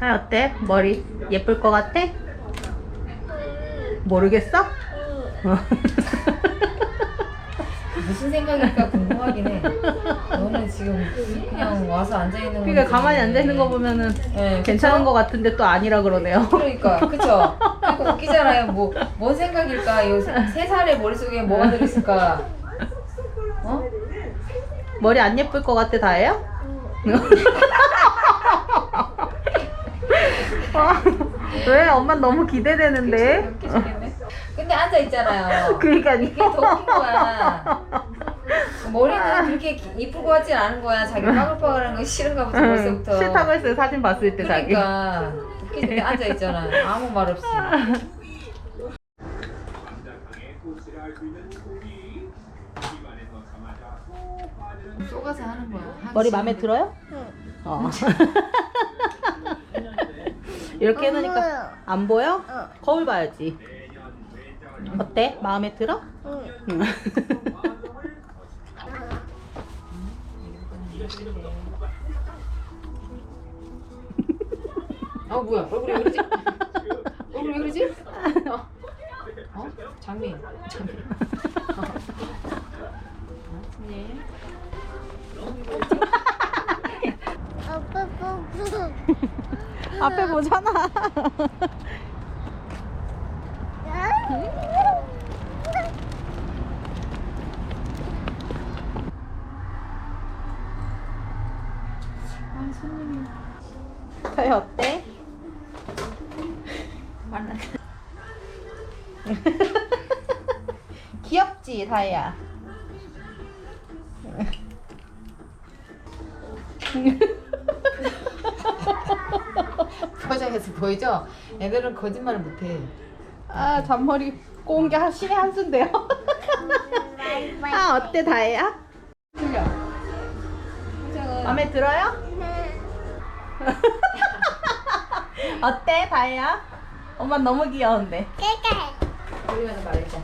아 어때? 머리 예쁠 것 같아? 모르겠어? 어. 무슨 생각일까 궁금하긴 해. 너는 지금 그냥 와서 앉아 있는 거. 그러니까 가만히 앉아 있는 거 보면은 네, 괜찮은 것 같은데 또 아니라 그러네요. 그러니까 그쵸? 그러니까 웃기잖아요. 뭐 뭔 생각일까? 이세 살의 머릿 속에 뭐가 들어있을까? 어? 머리 안 예쁠 것 같아 다예요? 아, 왜? 엄마 너무 기대되는데. 웃기시겠네. 근데 앉아 있잖아요. 그러니까 이게 더 웃긴 거야. 머리는 그렇게 것 같진 않은 거야. 자기 빠글빠글한 거 싫은가 보다 벌써부터. 싫다고 했어요 사진 봤을 때 자기. 그러니까 웃기는데 앉아 있잖아. 아무 말 없이. 쏘가서 하는 거야. 머리. 마음에 들어요? 어. 이렇게 해놓으니까 안 보여? 거울 봐야지. 어때? 마음에 들어? 응. 어 뭐야 얼굴이 왜 그러지? 얼굴이 왜 그러지? 어? 어? 장미 장미 어. 네. 아빠 뽀뽀. 앞에 보잖아. 아 손님이 다이 어때? 귀엽지 다이야. 표정에서 보이죠? 애들은 거짓말을 못해 아 잔머리 꼬은 게 신의 한 수인데요. 아 어때 다이야? 틀려 표정은 마음에 들어요? 어때 다이야? 엄마 너무 귀여운데. 돌리면서 말했자